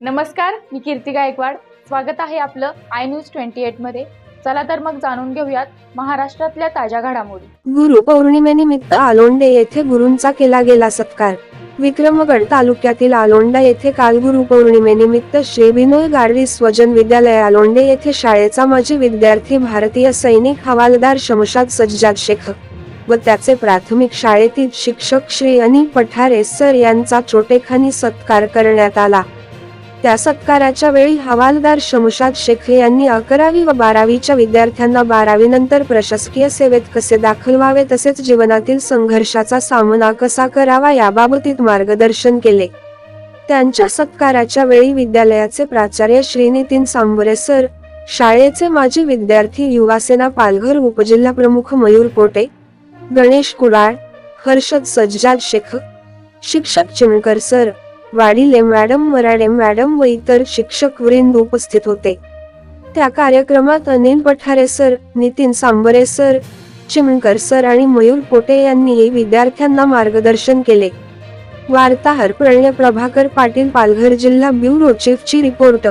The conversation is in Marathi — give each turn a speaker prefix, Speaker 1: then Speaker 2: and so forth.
Speaker 1: नमस्कार मी कीर्ती गायकवाड. स्वागत आहे आपलं आय न्यूज ट्वेंटी एटमध्ये. चला तर मग जाणून घेऊयात महाराष्ट्रातल्या ताज्या घडामोडी.
Speaker 2: गुरु पौर्णिमेनिमित्त आलोंडे येथे गुरूंचा केला गेला सत्कार. विक्रमगड तालुक्यातील आलोंडा येथे काल गुरु पौर्णिमेनिमित्त श्री बिनोय गाडवी स्वजन विद्यालय आलोंडे येथे शाळेचा माजी विद्यार्थी भारतीय सैनिक हवालदार शमशाद सज्जाद शेख व त्याचे प्राथमिक शाळेतील शिक्षक श्री अनिल पठारे सर यांचा चोटेखानी सत्कार करण्यात आला. त्या सत्काराच्या वेळी हवालदार शमशाद शेख यांनी अकरावी व बारावीच्या विद्यार्थ्यांना बारावी नंतर प्रशासकीय सेवेत कसे दाखल व्हावे तसेच जीवनातील संघर्षाचा सामना कसा करावा याबाबतीत मार्गदर्शन केले. त्यांच्या सत्काराच्या वेळी विद्यालयाचे प्राचार्य श्री नितीन सांबरे सर शाळेचे माजी विद्यार्थी युवासेना पालघर उपजिल्हा प्रमुख मयूर पोटे गणेश कुडाळ हर्षद सज्जाद शेख शिक्षक Chimkar sir Wadile madam Marade madam व इतर शिक्षक वृंद उपस्थित होते. त्या कार्यक्रमात Anil Pathare sir Nitin Sambare sir Chimankar sir आणि मयूर पोटे यांनी विद्यार्थ्यांना मार्गदर्शन केले. वार्ताहर प्रणय प्रभाकर पाटील पालघर जिल्हा ब्युरो चीफची रिपोर्ट.